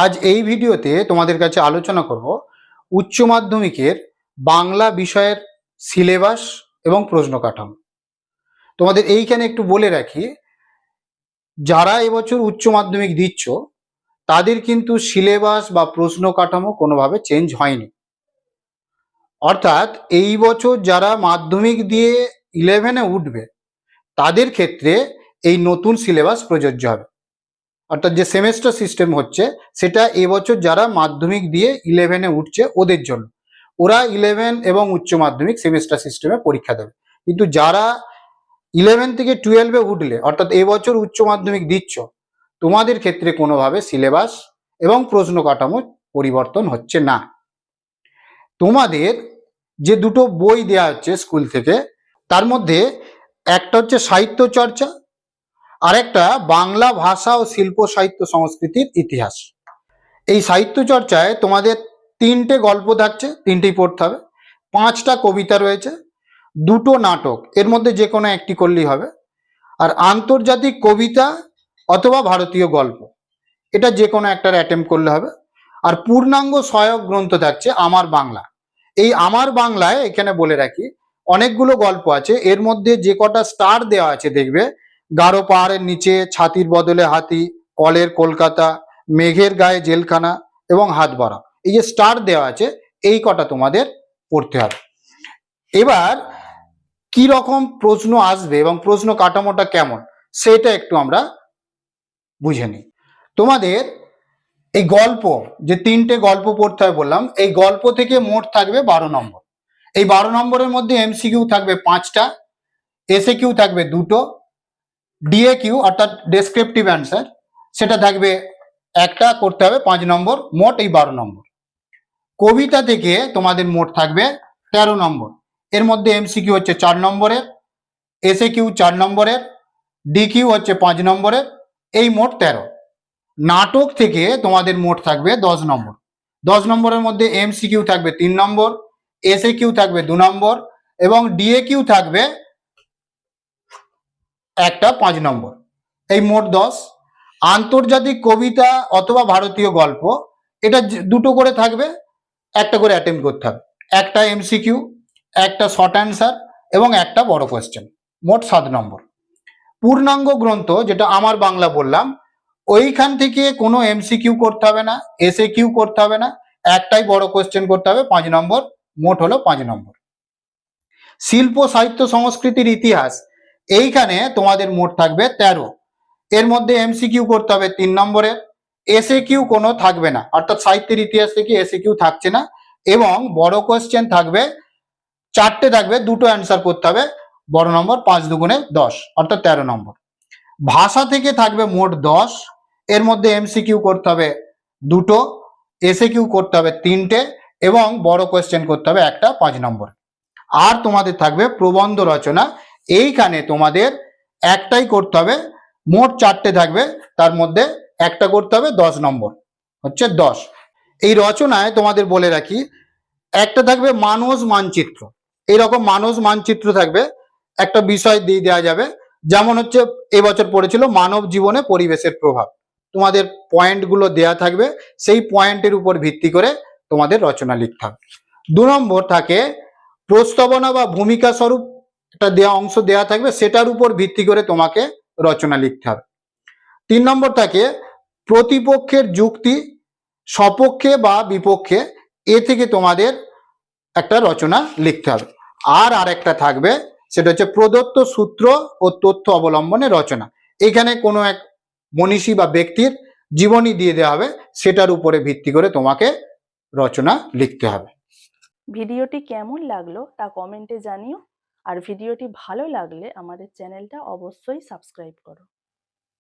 আজ এই ভিডিওতে তোমাদের কাছে আলোচনা করব উচ্চ মাধ্যমিকের বাংলা বিষয়ের সিলেবাস এবং প্রশ্ন কাঠামো। তোমাদের এইখানে একটু বলে রাখি, যারা এবছর উচ্চ মাধ্যমিক দিচ্ছ, তাদের কিন্তু সিলেবাস বা প্রশ্ন কাঠামো কোনোভাবে চেঞ্জ হয়নি। অর্থাৎ এই বছর যারা মাধ্যমিক দিয়ে ইলেভেনে উঠবে, তাদের ক্ষেত্রে এই নতুন সিলেবাস প্রযোজ্য হবে। অর্থাৎ যে সেমেস্টার সিস্টেম হচ্ছে, সেটা এবছর যারা মাধ্যমিক দিয়ে ইলেভেনে উঠছে, ওদের জন্য। ওরা ইলেভেন এবং উচ্চ মাধ্যমিক সেমেস্টার সিস্টেমে পরীক্ষা দেবে। কিন্তু যারা ইলেভেন থেকে টুয়েলভে উঠলে, অর্থাৎ এবছর উচ্চ মাধ্যমিক দিচ্ছ, তোমাদের ক্ষেত্রে কোনোভাবে সিলেবাস এবং প্রশ্ন কাঠামো পরিবর্তন হচ্ছে না। তোমাদের যে দুটো বই দেওয়া হচ্ছে স্কুল থেকে, তার মধ্যে একটা হচ্ছে সাহিত্য চর্চা আর একটা বাংলা ভাষা ও শিল্প সাহিত্য সংস্কৃতির ইতিহাস। এই সাহিত্য চর্চায় তোমাদের তিনটে গল্প থাকছে, তিনটেই পড়তে হবে। পাঁচটা কবিতা রয়েছে, দুটো নাটক, এর মধ্যে যে কোনো একটি করলেই হবে। আর আন্তর্জাতিক কবিতা অথবা ভারতীয় গল্প, এটা যে কোনো একটার অ্যাটেম্প করলে হবে। আর পূর্ণাঙ্গ সহায়ক গ্রন্থ থাকছে আমার বাংলা। এই আমার বাংলায় এখানে বলে রাখি, অনেকগুলো গল্প আছে, এর মধ্যে যে কটা স্টার দেওয়া আছে দেখবে গাঢ় পাহাড়ের নিচে, ছাতির বদলে হাতি, কলের কলকাতা, মেঘের গায়ে জেলখানা এবং হাত বাড়া এই যে স্টার দেওয়া আছে, এই কটা তোমাদের পড়তে হবে। এবার কি রকম প্রশ্ন আসবে এবং প্রশ্ন কাঠামোটা কেমন, সেটা একটু আমরা বুঝে নিই। তোমাদের এই গল্প, যে তিনটে গল্প পড়তে হবে বললাম, এই গল্প থেকে মোট থাকবে বারো নম্বর। এই বারো নম্বরের মধ্যে এমসিকিউ থাকবে পাঁচটা এসে কিউ থাকবে দুটো ডিএ কিউ অর্থাৎ ডেসক্রিপটিভ অ্যান্সার সেটা থাকবে একটা, করতে হবে পাঁচ নম্বর, মোট এই বারো নম্বর। কবিতা থেকে তোমাদের মোট থাকবে তেরো নম্বর। এর মধ্যে এমসিকিউ হচ্ছে চার নম্বরের এসএ কিউ চার নম্বরের ডি কিউ হচ্ছে পাঁচ নম্বরের, এই মোট তেরো। নাটক থেকে তোমাদের মোট থাকবে দশ নম্বর। দশ নম্বরের মধ্যে এমসিকিউ থাকবে তিন নম্বর এসএ কিউ থাকবে দু নম্বর, এবং ডিএ কিউ থাকবে একটা পাঁচ নম্বর। এই মোট দশ। আন্তর্জাতিক কবিতা অথবা ভারতীয় গল্প, এটা দুটো করে থাকবে, একটা করে অ্যাটেম্প করতে হবে। একটা এমসিকিউ একটা শর্ট অ্যান্সার এবং একটা বড় কোয়েশ্চেন মোট সাত নম্বর। পূর্ণাঙ্গ গ্রন্থ, যেটা আমার বাংলা বললাম, ওইখান থেকে কোনো এমসিকিউ করতে হবে না এসএ কিউ করতে হবে না, একটাই বড় কোয়েশ্চেন করতে হবে, পাঁচ নম্বর। মোট হলো পাঁচ নম্বর। শিল্প, সাহিত্য, সংস্কৃতির ইতিহাস এইখানে তোমাদের মোট থাকবে তেরো। এর মধ্যে এমসিকিউ করতে হবে তিন নম্বরের এসএ কিউ কোনো থাকবে না। অর্থাৎ সাহিত্যের ইতিহাস থেকে এসএ কিউ থাকছে না? এবং বড় কোয়েশ্চেন থাকবে, চারটে থাকবে, দুটো অ্যান্সার করতে হবে। বড় নম্বর পাঁচ দুগুণে দশ, অর্থাৎ তেরো নম্বর। ভাষা থেকে থাকবে মোট দশ। এর মধ্যে এমসিকিউ করতে হবে দুটো। এসএ কিউ করতে হবে তিনটে। এবং বড় কোয়েশ্চেন করতে হবে একটা পাঁচ নম্বর। আর তোমাদের থাকবে প্রবন্ধ রচনা। এইখানে তোমাদের একটাই করতে হবে, মোট চারটে থাকবে, তার মধ্যে একটা করতে হবে দশ নম্বর, হচ্ছে দশ। এই রচনায় তোমাদের বলে রাখি, একটা থাকবে মানস মানচিত্র। এইরকম মানস মানচিত্র থাকবে, একটা বিষয় দিয়ে দেওয়া যাবে, যেমন হচ্ছে এবছর পড়েছিল মানব জীবনে পরিবেশের প্রভাব। তোমাদের পয়েন্টগুলো দেয়া থাকবে, সেই পয়েন্টের উপর ভিত্তি করে তোমাদের রচনা লিখতে হবে। দু নম্বর থাকে প্রস্তাবনা বা ভূমিকা স্বরূপ একটা দেওয়া অংশ দেওয়া থাকবে, সেটার উপর ভিত্তি করে তোমাকে রচনা লিখতে হবে। তিন নম্বর থাকে প্রতিপক্ষের যুক্তি, সপক্ষে বা বিপক্ষে, এ থেকে তোমাদের একটা রচনা লিখতে হবে। আর আরেকটা থাকবে, সেটা হচ্ছে প্রদত্ত সূত্র ও তথ্য অবলম্বনে রচনা। এখানে কোনো এক মনীষী বা ব্যক্তির জীবনী দিয়ে দেওয়া হবে, সেটার উপরে ভিত্তি করে তোমাকে রচনা লিখতে হবে। ভিডিওটি কেমন লাগল তা কমেন্টে জানিও। আর ভিডিওটি ভালো লাগলে আমাদের চ্যানেলটা অবশ্যই সাবস্ক্রাইব করো।